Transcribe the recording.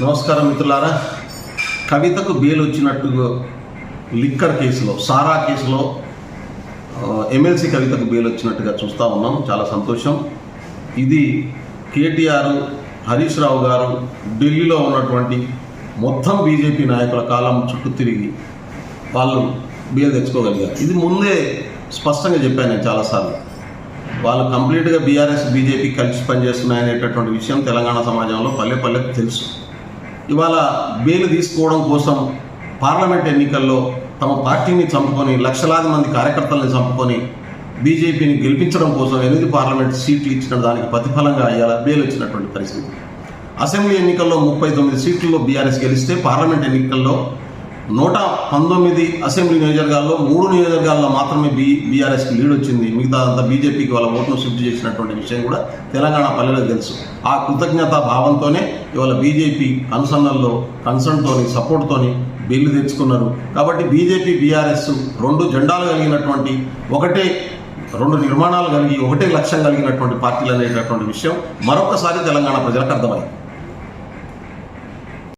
నమస్కారం మిత్రులారా. కవితకు బెయిల్ వచ్చినట్టు లిక్కర్ కేసులో సారా కేసులో ఎమ్మెల్సీ కవితకు బెయిల్ వచ్చినట్టుగా చూస్తూ ఉన్నాం. చాలా సంతోషం. ఇది కేటీఆర్ హరీష్ రావు గారు ఢిల్లీలో ఉన్నటువంటి మొత్తం బీజేపీ నాయకుల కాలం చుట్టూ తిరిగి వాళ్ళు బెయిల్ తెచ్చుకోగలిగారు. ఇది ముందే స్పష్టంగా చెప్పాను నేను చాలాసార్లు. వాళ్ళు కంప్లీట్గా బీఆర్ఎస్ బీజేపీ కలిసి పనిచేస్తున్నాయనేటటువంటి విషయం తెలంగాణ సమాజంలో పల్లె పల్లెకు తెలుసు. ఇవాళ బెయిల్ తీసుకోవడం కోసం పార్లమెంట్ ఎన్నికల్లో తమ పార్టీని చంపుకొని లక్షలాది మంది కార్యకర్తల్ని చంపుకొని బీజేపీని గెలిపించడం కోసం ఎనిమిది పార్లమెంట్ సీట్లు ఇచ్చిన దానికి ప్రతిఫలంగా ఇవాళ బెయిల్ వచ్చినటువంటి పరిస్థితి. అసెంబ్లీ ఎన్నికల్లో ముప్పై తొమ్మిది సీట్లలో బీఆర్ఎస్ గెలిస్తే పార్లమెంట్ ఎన్నికల్లో నూట పంతొమ్మిది అసెంబ్లీ నియోజకవర్గాల్లో మూడు నియోజకవర్గాల్లో మాత్రమే బీ బీఆర్ఎస్కి లీడ్ వచ్చింది. మిగతా అంతా బీజేపీకి వాళ్ళ ఓట్ను షిఫ్ట్ చేసినటువంటి విషయం కూడా తెలంగాణ పల్లెలో తెలుసు. ఆ కృతజ్ఞతా భావంతోనే ఇవాళ బీజేపీ కన్సర్న్లో కన్సర్న్తోని సపోర్ట్తోని బిల్లు తెచ్చుకున్నారు. కాబట్టి బీజేపీ బీఆర్ఎస్ రెండు జెండాలు కలిగినటువంటి ఒకటే రెండు నిర్మాణాలు కలిగి ఒకటే లక్ష్యం కలిగినటువంటి పార్టీలు అనేటటువంటి విషయం మరొకసారి తెలంగాణ ప్రజలకు అర్థమైంది.